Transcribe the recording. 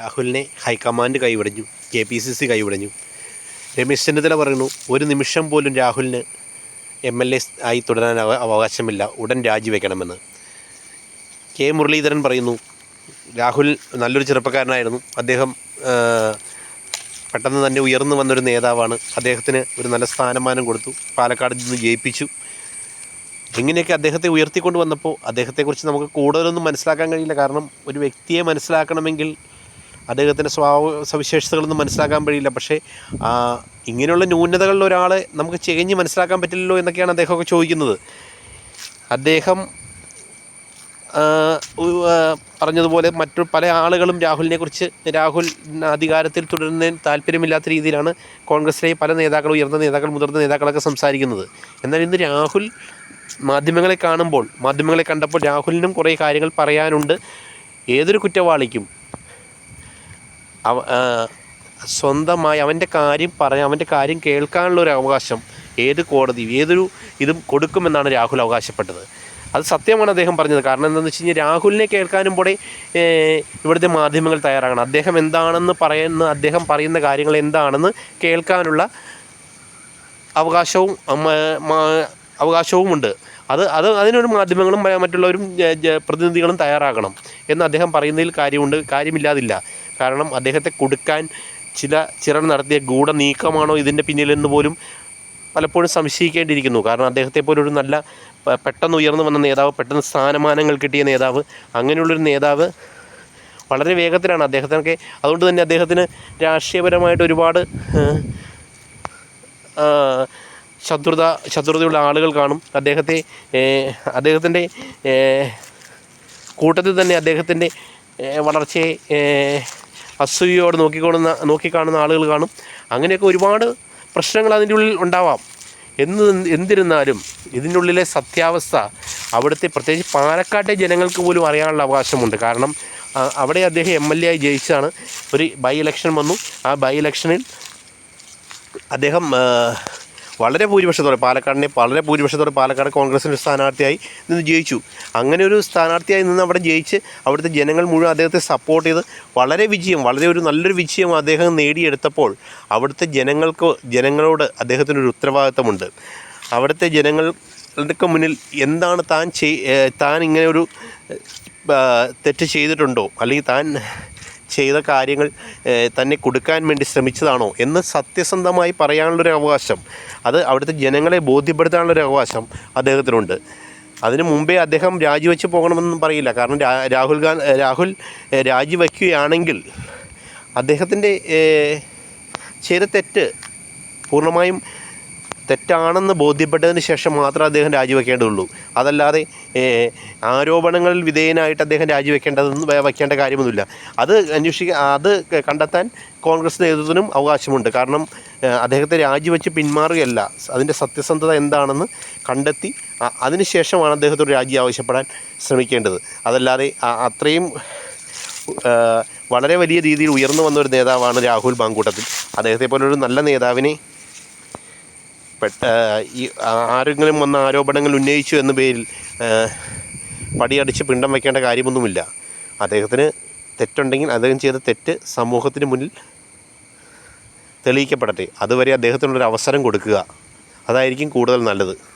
രാഹുലിനെ ഹൈക്കമാൻഡ് കൈവിടഞ്ഞു K P C C കൈവിടഞ്ഞു. രമേശ് ചെന്നിത്തല പറയുന്നു ഒരു നിമിഷം പോലും രാഹുലിന് എം എൽ എ ആയി തുടരാൻ അവ- അവകാശമില്ല. ഉടൻ രാജിവെക്കണമെന്ന്. കെ മുരളീധരൻ പറയുന്നു രാഹുൽ നല്ലൊരു ചെറുപ്പക്കാരനായിരുന്നു. അദ്ദേഹം പെട്ടെന്ന് തന്നെ ഉയർന്നു വന്നൊരു നേതാവാണ്. അദ്ദേഹത്തിന് ഒരു നല്ല സ്ഥാനമാനം കൊടുത്തു. പാലക്കാട് നിന്ന് ജയിപ്പിച്ചു. ഇങ്ങനെയൊക്കെ അദ്ദേഹത്തെ ഉയർത്തിക്കൊണ്ട് വന്നപ്പോൾ അദ്ദേഹത്തെക്കുറിച്ച് നമുക്ക് കൂടുതലൊന്നും മനസ്സിലാക്കാൻ കഴിയില്ല. കാരണം ഒരു വ്യക്തിയെ മനസ്സിലാക്കണമെങ്കിൽ അദ്ദേഹത്തിന്റെ സ്വഭാവ സവിശേഷതകളൊന്നും മനസ്സിലാക്കാൻ കഴിയില്ല. പക്ഷേ ഇങ്ങനെയുള്ള ന്യൂനതകളിൽ ഒരാൾ നമുക്ക് ചെകഞ്ഞ് മനസ്സിലാക്കാൻ പറ്റില്ലല്ലോ എന്നൊക്കെയാണ് അദ്ദേഹമൊക്കെ ചോദിക്കുന്നത്. അദ്ദേഹം പറഞ്ഞതുപോലെ മറ്റു പല ആളുകളും രാഹുലിനെ കുറിച്ച് രാഹുൽ അധികാരത്തിൽ തുടരുന്നതിന് താല്പര്യമില്ലാത്ത രീതിയിലാണ് കോൺഗ്രസിലെ പല നേതാക്കൾ ഉയർന്ന നേതാക്കൾ മുതിർന്ന നേതാക്കളൊക്കെ സംസാരിക്കുന്നത്. എന്നാൽ ഇന്ന് രാഹുൽ മാധ്യമങ്ങളെ കാണുമ്പോൾ മാധ്യമങ്ങളെ കണ്ടപ്പോൾ രാഹുലിനും കുറേ കാര്യങ്ങൾ പറയാനുണ്ട്. ഏതൊരു കുറ്റവാളിക്കും സ്വന്തമായി അവന്റെ കാര്യം പറയാൻ അവന്റെ കാര്യം കേൾക്കാനുള്ള ഒരു അവകാശം ഏത് കോടതി ഏതൊരു ഇതും കൊടുക്കുമെന്നാണ് രാഹുൽ അവകാശപ്പെട്ടത്. അത് സത്യമാണ് അദ്ദേഹം പറഞ്ഞത്. കാരണം എന്താണെന്ന് വെച്ച് കഴിഞ്ഞാൽ രാഹുലിനെ കേൾക്കാനും കൂടെ ഇവിടുത്തെ മാധ്യമങ്ങൾ തയ്യാറാകണം. അദ്ദേഹം എന്താണെന്ന് പറയുന്ന അദ്ദേഹം പറയുന്ന കാര്യങ്ങൾ എന്താണെന്ന് കേൾക്കാനുള്ള അവകാശവും അവകാശവുമുണ്ട്. അത് അത് അതിനൊരു മാധ്യമങ്ങളും മറ്റുള്ളവരും പ്രതിനിധികളും തയ്യാറാകണം എന്ന് അദ്ദേഹം പറയുന്നതിൽ കാര്യമുണ്ട് കാര്യമില്ലാതില്ല. കാരണം അദ്ദേഹത്തെ കൊടുക്കാൻ ചില ചിലർ നടത്തിയ ഗൂഢ നീക്കമാണോ ഇതിന്റെ പിന്നിലെന്ന് പോലും പലപ്പോഴും സംശയിക്കേണ്ടിയിരിക്കുന്നു. കാരണം അദ്ദേഹത്തെ പോലൊരു നല്ല പെട്ടെന്ന് ഉയർന്നു വന്ന നേതാവ് പെട്ടെന്ന് സ്ഥാനമാനങ്ങൾ കിട്ടിയ നേതാവ് അങ്ങനെയുള്ളൊരു നേതാവ് വളരെ വേഗത്തിലാണ് അദ്ദേഹത്തിനൊക്കെ. അതുകൊണ്ട് തന്നെ അദ്ദേഹത്തിന് രാഷ്ട്രീയപരമായിട്ട് ഒരുപാട് ശത്രുത ശത്രുതയുള്ള ആളുകൾ കാണും. അദ്ദേഹത്തെ അദ്ദേഹത്തിന്റെ കൂട്ടത്തിൽ തന്നെ അദ്ദേഹത്തിന്റെ വളർച്ചയെ അസൂയോട് നോക്കിക്കൊള്ളുന്ന നോക്കിക്കാണുന്ന ആളുകൾ കാണും. അങ്ങനെയൊക്കെ ഒരുപാട് പ്രശ്നങ്ങൾ അതിന്റെ ഉള്ളിൽ ഉണ്ടാവാം. എന്ന് എന്തിരുന്നാലും ഇതിനുള്ളിലെ സത്യാവസ്ഥ അവിടുത്തെ പ്രത്യേകിച്ച് പാലക്കാട്ടെ ജനങ്ങൾക്ക് പോലും അറിയാനുള്ള അവകാശമുണ്ട്. കാരണം അവിടെ അദ്ദേഹം എം എൽ എ ആയി ജയിച്ചാണ് ഒരു ബൈ ഇലക്ഷൻ വന്നു. ആ ബൈ ഇലക്ഷനിൽ അദ്ദേഹം വളരെ ഭൂരിപക്ഷത്തോടെ പാലക്കാടിനെ വളരെ ഭൂരിപക്ഷത്തോടെ പാലക്കാട് കോൺഗ്രസിന്റെ സ്ഥാനാർത്ഥിയായി നിന്ന് ജയിച്ചു. അങ്ങനെ ഒരു സ്ഥാനാർത്ഥിയായി നിന്ന് അവിടെ ജയിച്ച് അവിടുത്തെ ജനങ്ങൾ മുഴുവൻ അദ്ദേഹത്തെ സപ്പോർട്ട് ചെയ്ത് വളരെ വിജയം വളരെ ഒരു നല്ലൊരു വിജയം അദ്ദേഹം നേടിയെടുത്തപ്പോൾ അവിടുത്തെ ജനങ്ങൾക്ക് ജനങ്ങളോട് അദ്ദേഹത്തിനൊരു ഉത്തരവാദിത്തമുണ്ട്. അവിടുത്തെ ജനങ്ങൾക്ക് മുന്നിൽ എന്താണ് താൻ ചെയ് താൻ ഇങ്ങനെ ഒരു തെറ്റ് ചെയ്തിട്ടുണ്ടോ? അല്ലെങ്കിൽ താൻ ചെയ്ത കാര്യങ്ങൾ തന്നെ കൊടുക്കാൻ വേണ്ടി ശ്രമിച്ചതാണോ എന്ന് സത്യസന്ധമായി പറയാനുള്ളൊരു അവകാശം. അത് അവിടുത്തെ ജനങ്ങളെ ബോധ്യപ്പെടുത്താനുള്ളൊരു അവകാശം അദ്ദേഹത്തിനുണ്ട്. അതിനു മുമ്പേ അദ്ദേഹം രാജിവെച്ച് പോകണമെന്നും പറയില്ല. കാരണം രാഹുൽ ഗാന്ധി രാഹുൽ രാജിവെക്കുകയാണെങ്കിൽ അദ്ദേഹത്തിന്റെ ചെയ്ത തെറ്റ് പൂർണമായും തെറ്റാണെന്ന് ബോധ്യപ്പെട്ടതിന് ശേഷം മാത്രമേ അദ്ദേഹം രാജിവെക്കേണ്ടതുള്ളൂ. അതല്ലാതെ ആരോപണങ്ങളിൽ വിധേയനായിട്ട് അദ്ദേഹം രാജിവെക്കേണ്ടതെന്ന് വയ്ക്കേണ്ട കാര്യമൊന്നുമില്ല. അത് അന്വേഷിക്കുക അത് കണ്ടെത്താൻ കോൺഗ്രസ് നേതൃത്വത്തിനും അവകാശമുണ്ട്. കാരണം അദ്ദേഹത്തെ രാജിവെച്ച് പിന്മാറുകയല്ല. അതിന്റെ സത്യസന്ധത എന്താണെന്ന് കണ്ടെത്തി അതിനുശേഷമാണ് അദ്ദേഹത്തോട് രാജി ആവശ്യപ്പെടാൻ ശ്രമിക്കേണ്ടത്. അതല്ലാതെ അത്രയും വളരെ വലിയ രീതിയിൽ ഉയർന്നു വന്ന ഒരു നേതാവാണ് രാഹുൽ മാങ്കൂട്ടത്തിൽ അദ്ദേഹത്തെ പോലൊരു നല്ല നേതാവിനെ പെട്ട ഈ ആരെങ്കിലും വന്ന ആരോപണങ്ങൾ ഉന്നയിച്ചു എന്ന പേരിൽ പടിയടിച്ച് പിണ്ടം വയ്ക്കേണ്ട കാര്യമൊന്നുമില്ല. അദ്ദേഹത്തിന് തെറ്റുണ്ടെങ്കിൽ അദ്ദേഹം ചെയ്ത തെറ്റ് സമൂഹത്തിന് മുന്നിൽ തെളിയിക്കപ്പെടട്ടെ. അതുവരെ അദ്ദേഹത്തിനുള്ളൊരു അവസരം കൊടുക്കുക. അതായിരിക്കും കൂടുതൽ നല്ലത്.